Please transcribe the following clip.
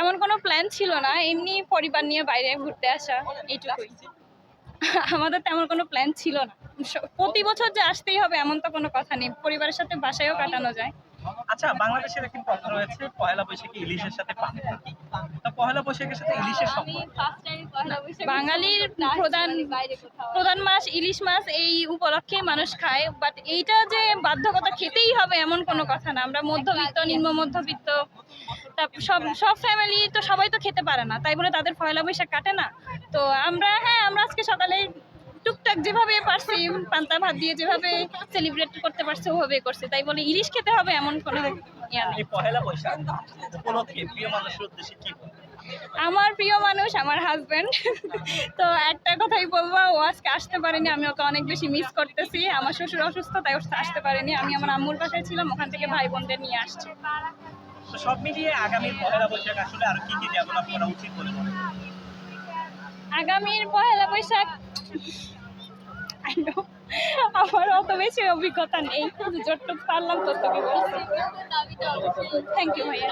তেমন কোনো প্ল্যান ছিল না এমনি পরিবার নিয়ে বাইরে ঘুরতে আসা এইটুকুই। আমাদের তেমন কোনো প্ল্যান ছিল না। প্রতি বছর যে আসতেই হবে এমন তো কোনো কথা নেই পরিবারের সাথে বাসায়ও কাটানো যায়। আচ্ছা বাংলাদেশের একটি কথা রয়েছে পয়লা বৈশাখে ইলিশের সাথে পান। তা পয়লা বৈশাখের সাথে ইলিশের সম্পর্ক? বাঙালির প্রধান প্রধান মাছ ইলিশ মাছ এই উপলক্ষে মানুষ খায় বাট এইটা যে বাধ্যকতা খেতেই হবে এমন কোনো কথা না। আমরা মধ্যবিত্ত নিম্ন মধ্যবিত্ত সব সব ফ্যামিলি তো সবাই তো খেতে পারে না। তাই বলে তাদের পয়লা বৈশাখ কাটে না। তো আমরা হ্যাঁ আমরা আজকে সকালে টুকটাক যেভাবে পারছি পান্তা ভাত দিয়ে যেভাবে সেলিব্রেট করতে পারছে ওভাবে করছে। তাই বলে ইলিশ খেতে হবে এমন কোনো ইয়া নেই। আমার প্রিয় মানুষ আমার হাজবেন্ড তো একটা কথাই বলব ও আজকে আসতে পারেনি আমি ওকে অনেক বেশি মিস করতেছি। আমার শ্বশুর অসুস্থ তাই ও আসতে পারেনি। আমি আমার আম্মুর বাসায় ছিলাম ওখান থেকে ভাই বোনদের নিয়ে আসছি। সব মিলিয়ে আগামী পয়লা বৈশাখ আসলে আর কি কি ডেভেলপ করা উচিত বলে মনে আগামীর পহেলা বৈশাখ আমার অত বেশি অভিজ্ঞতা নেই, যতটুকু পারলাম ততটুকু থ্যাংক ইউ ভাইয়া।